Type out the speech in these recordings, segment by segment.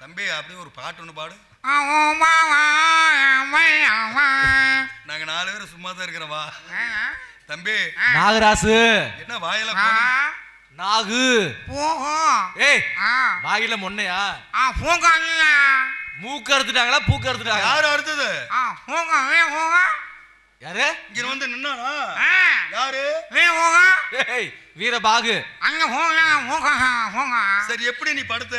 தம்பி அப்படியே ஒரு பாட்டு ஒன்று பாடு. ஆமா நாங்க நாலு பேரும் சும்மா தான் இருக்கிறவா தம்பி நாகராசு. என்ன கோணி- நாகு. போகும் ஏய் ஆ. வாயில மொன்னையா? மூக்கு அறுத்துட்டாங்களா பூக்கு அறுத்துட்டாங்க யாரு போங்க யாரு? இங்க வந்து நின்னானா? ஆ. யாரு? வீரபாகு. அங்க போங்க போங்க போங்க சரி எப்படி நீ படுத்த?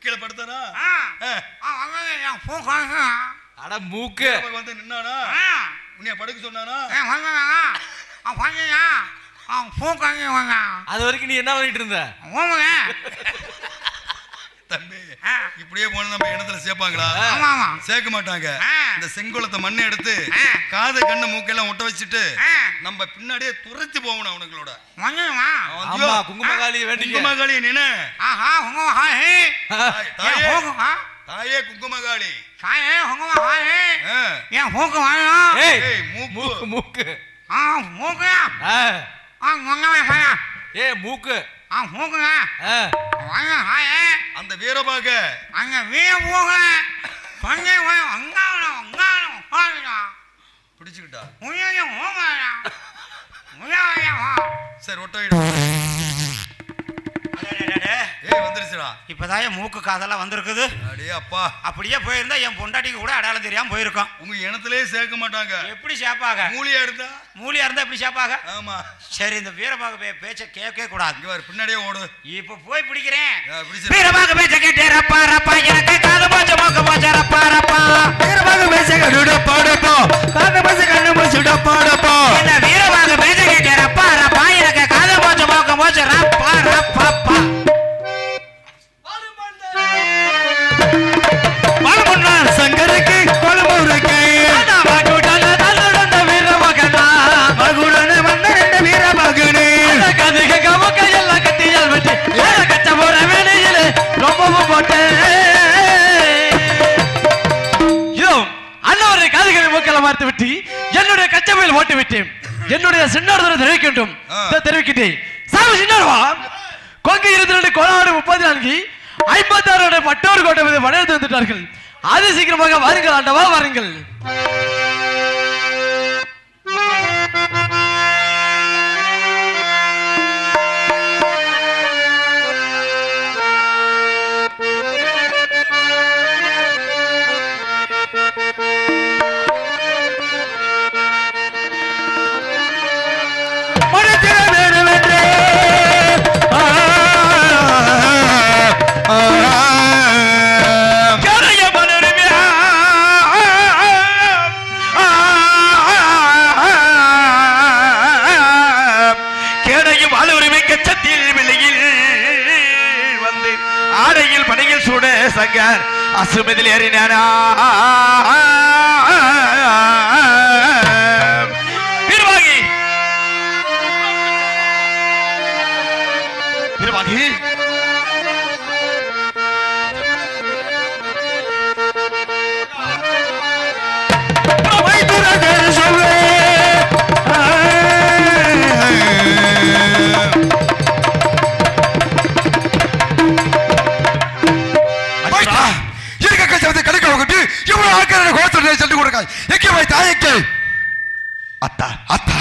கீழே போங்க அட மூக்கு. வந்து நின்னானா? உன்னைய படுக்க சொன்னானா? அது வரைக்கும் நீ என்ன பண்ணிட்டு இருந்த? தம்பி. இப்படியே போன நம்ம இனத்துல சேர்ப்பாங்களா? சேர்க்க மாட்டாங்க. இந்த செங்கோலத்தை மண்ணை எடுத்து. காது கண்ணு மூக்கெல்லாம் ஒட்ட வச்சுட்டு நம்ம பின்னாடியே துரைச்சு போகணும் அவனுங்களோட. குங்குமகாளி குங்குமகாளி. நினை தாய்- ஏன் தாயே குங்குமகாளி. ஏன் போக்கு வாங்க ஏய் மூக்கு. மூக்கு மூக்கு. ஆ. மூக்கு ஆ. ஹாய் ஏய் மூக்கு. ஆ மூக்குங்க. வாங்க ஹாய் அந்த வீரபாக அங்க வீர போக பண்ணே போய் அங்காளம் அங்காளம் ஹாய்டா பிடிச்சுக்கிட்டா? உயரிய ஓமாடா. வா. சரி ஒட்ட வந்துருச்சுடா இப்பதான் மூக்கு காதெல்லாம் வந்திருக்குது. அடே அப்பா. அப்படியே போயிருந்தா என் பொண்டாட்டிக்கு கூட அடையாளம் தெரியாம போயிருக்கோம். உங்க இனத்திலே சேர்க்க மாட்டாங்க. எப்படி சேப்பாக மூலியா இருந்தா? மூலியா இருந்தா எப்படி சேப்பாக ஆமா. சரி இந்த வீரபாக பேச்ச கேட்கவே கூடாது. பாரு பின்னாடியே ஓடு. இப்ப போய் பிடிக்கிறேன். வீரபாக பேச்ச கேட்டே ரப்பா ரப்பா எனக்கு காது போச்ச மோக்க போச்ச ரப்பா ரப்பா. வீரமாக பேச கண்ணுட பாடப்போ காந்த பேச கண்ணு முடிச்சுட பாடப்போ இந்த வீரபாக பேச்ச கேட்டே ரப்பா ரப்பா எனக்கு காது போச்ச மோக்க போச்ச ரப்பா ரப்பா. என்னுடைய கச்சமையில் ஓட்டு விட்டேன். என்னுடைய சின்னார்தனை தெரிவிக்கின்றோம். தெரிவிக்கிட்டேன் சாமி சின்னார்வா? கொங்கு இருபத்தி ரெண்டு கோலாடு முப்பத்தி நான்கு ஐம்பத்தி ஆறு பட்டோர் கோட்டை படையெடுத்து வந்துட்டார்கள் அது சீக்கிரமாக வாருங்கள் ஆண்டவா வாருங்கள். சூட சங்கர் அசுமதில் ஏறினானா அத்தா அத்தா.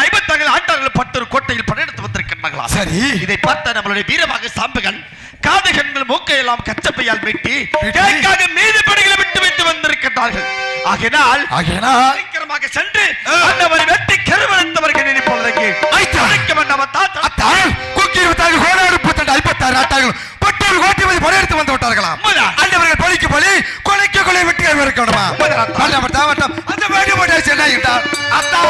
ஐம்பத்தாறு ஆண்டார்கள் பட்டொரு கோட்டையில் படையெடுத்து வந்திருக்கின்றார்களா சரி. இதை பார்த்த நம்மளுடைய வீரமாக சாம்புகள் காது கண்கள் மூக்கை எல்லாம் கச்சப்பையால் வெட்டி கிழக்காக மீது படைகளை விட்டு வைத்து வந்திருக்கின்றார்கள். ஆகினால் ஆகையினால் சீக்கிரமாக சென்று அந்தவரை வெட்டி கருவழைத்தவர்கள் நினைப்பொழுதுக்கு ஐயா. அழைக்க வேண்டாம் அத்தான் கொக்கி இருபத்தாறு கோடாறு முப்பத்தெண்டு ஐம்பத்தாறு ஆட்டார்கள் பட்டோர் கோட்டை படையெடுத்து வந்து விட்டார்களாம். உண்மைதான். அந்தவர்கள் கொலை வெட்டி இருக்கணுமா. வட்டம் அந்த வேண்டு போட்டே சென்னை என்றார் அத்தா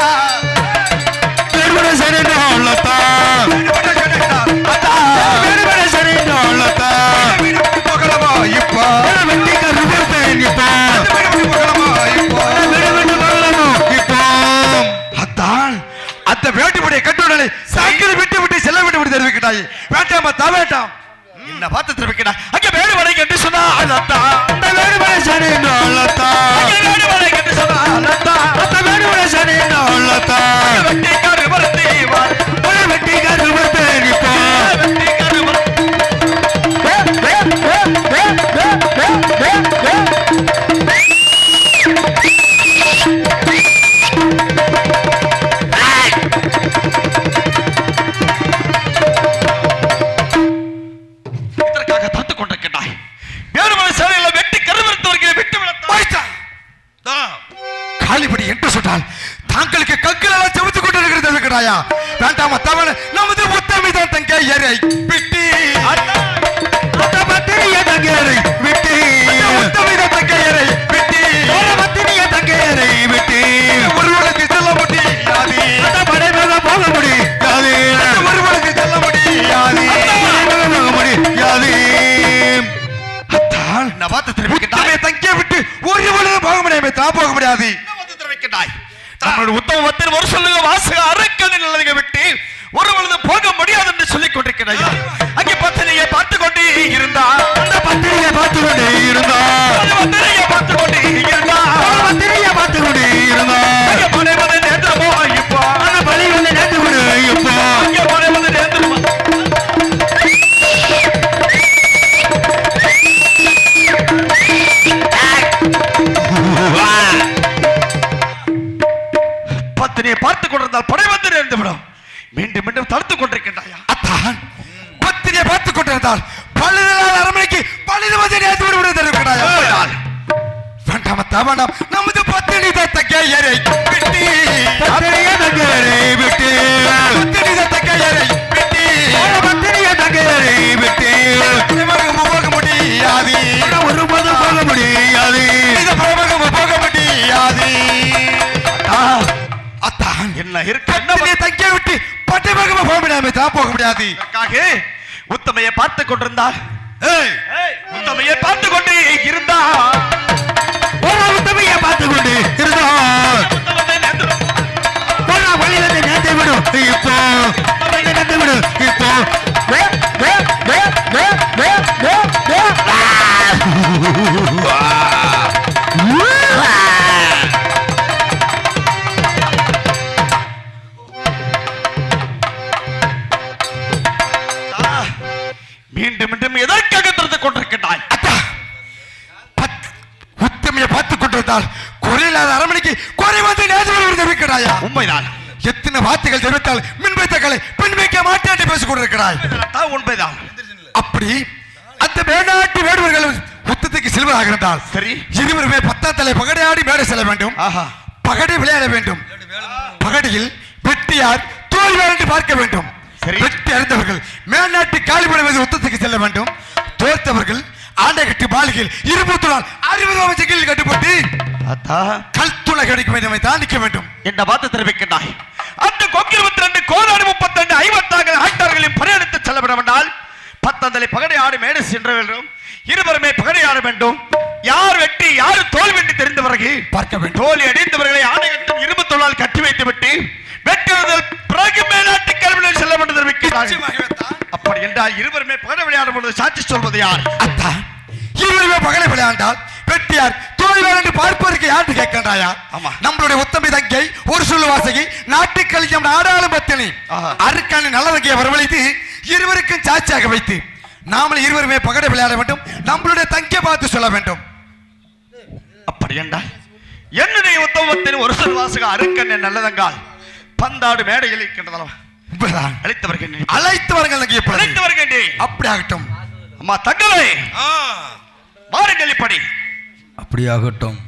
இப்போ அத்தான் அந்த வேட்டுப்படைய கட்டுடலை சாக்கில் விட்டு விட்டு செல்ல விட்டு விட்டு தெரிவிக்கிறாய் வேண்டாமா தா வேண்டாம் என்ன பார்த்து திரும்பிக்கடா அங்க வேடு வலை என்று சொன்னா அழத்தா அந்த விட்டு. பத்தினிய தங்கையரை விட்டு. ஒருவனுக்கு செல்ல முடியாது அந்த படைமுக போக முடியாது போக தங்கிய விட்டு ஒரு போக முடியாது போக முடியாது உத்தமத்தில் ஒரு சொல்லுங்க மீண்டும் மீண்டும் தடுத்துக் கொண்டிருக்கின்றாயா? அத்தான். பத்திரிகை பார்த்து கொண்டிருந்தால் பழுதலால் அரண்மனைக்கு பழுது வந்து நேற்று விடு விடு தெரிவிக்கிறாயா உண்மைதான். வேண்டாம் அத்தா வேண்டாம். நமது பத்தினி தத்த கையரை விட்டு. பத்தினிய தங்கையரை விட்டு. பத்தினி தத்த கையரை விட்டு. பத்தினிய தங்கையரை விட்டு. பிரமகம் போக முடியாது. ஒருபோதும் போக முடியாது. இந்த பிரமகம் போக முடியாது. அத்தா. என்ன இருக்கு? தங்கிய விட்டு பட்டிமகம் போக முடியாது தான் போக முடியாது அதற்காக உத்தமையை பார்த்து கொண்டிருந்தார். ஏய் உத்தமையை பார்த்து கொண்டு இருந்தா உத்தமையை பார்த்து கொண்டு இருந்தார். மீண்டும் மீண்டும் எதற்காக திறந்து கொண்டிருக்கின்றாய்? உத்தமையை பார்த்து கொண்டிருந்தால் குறையில்லாத அரமணிக்கு குறை வந்து நேர்த்தி தெரிவிக்கிறாயா உண்மைதான். எத்தனை வார்த்தைகள் தெரிவித்தால் மின் வைத்த கலை பின் வைக்க மாட்டேன் என்று பேசிக் கொண்டிருக்கிறாய்? தான் உண்மைதான். அப்படி அந்த மேநாட்டு வேடுவர்கள் யுத்தத்துக்கு செல்வதாக இருந்தால் சரி. இருவருமே பத்தாம் தலை பகடையாடி மேடை செல்ல வேண்டும். பகடை விளையாட வேண்டும். பகடையில் வெட்டியார் தோல்வி பார்க்க வேண்டும். அறிந்தவர்கள் மேல்நாட்டு காலிபட மீது யுத்தத்துக்கு செல்ல வேண்டும். தோர்த்தவர்கள் ஆண்டை கட்டி மாளிகையில் இருபத்தி அறுபது அமைச்சர்கள் கட்டுப்பட்டு கல்துளை கிடைக்க வேண்டும் தான் நிற்க வேண்டும். என்ன பார்த்து தெரிவிக்கின்றாய்? அந்த இருபத்தி ரெண்டு கோடாடு முப்பத்தி ரெண்டு ஐம்பத்தாறு ஆக்டர்களின் படையெடுத்து செல்ல வேண்டும் பத்தந்தலை பகடை ஆடு மேடு சென்ற வேண்டும். இருவருமே பகடை ஆட வேண்டும். யார் வெட்டி யார் தோல் வெட்டி தெரிந்த பிறகு பார்க்க வேண்டும். தோல்வி அடைந்தவர்களை ஆணையட்டும் இரும்பு தொழிலால் கட்டி வைத்து விட்டு பொழுது சாட்சி சொல்வது யார் அத்தா இருவருமே பகலை விளையாண்டால் வெட்டியார் தோல்வி என்று பார்ப்பதற்கு யாரு கேட்கின்றாயா ஆமா. நம்மளுடைய உத்தமி தங்கை ஒரு சொல்லு வாசகி நாட்டு கலியம் நாடாளும் பத்தினி ஆஹா. அருக்கான நல்லதங்கையை வரவழைத்து இருவருக்கும் சாட்சியாக வைத்து நாமல் இருவருமே பகடை விளையாட வேண்டும் நம்மளுடைய தங்கியை பார்த்து சொல்ல வேண்டும் அப்படி என்றால் என்னுடைய உத்தமத்தின் ஒரு சொல் வாசக அருக்கன் நல்லதங்கால் பந்தாடு மேடையில் இருக்கின்றதல்லவா உண்மைதான். அழைத்து வருகின்றேன் அழைத்து வாருங்கள் தங்கை இப்பொழுது. அழைத்து வருகின்றேன் அப்படி ஆகட்டும் அம்மா தங்கவே மாறி நெல்லிப்படி அப்படியாகட்டும்.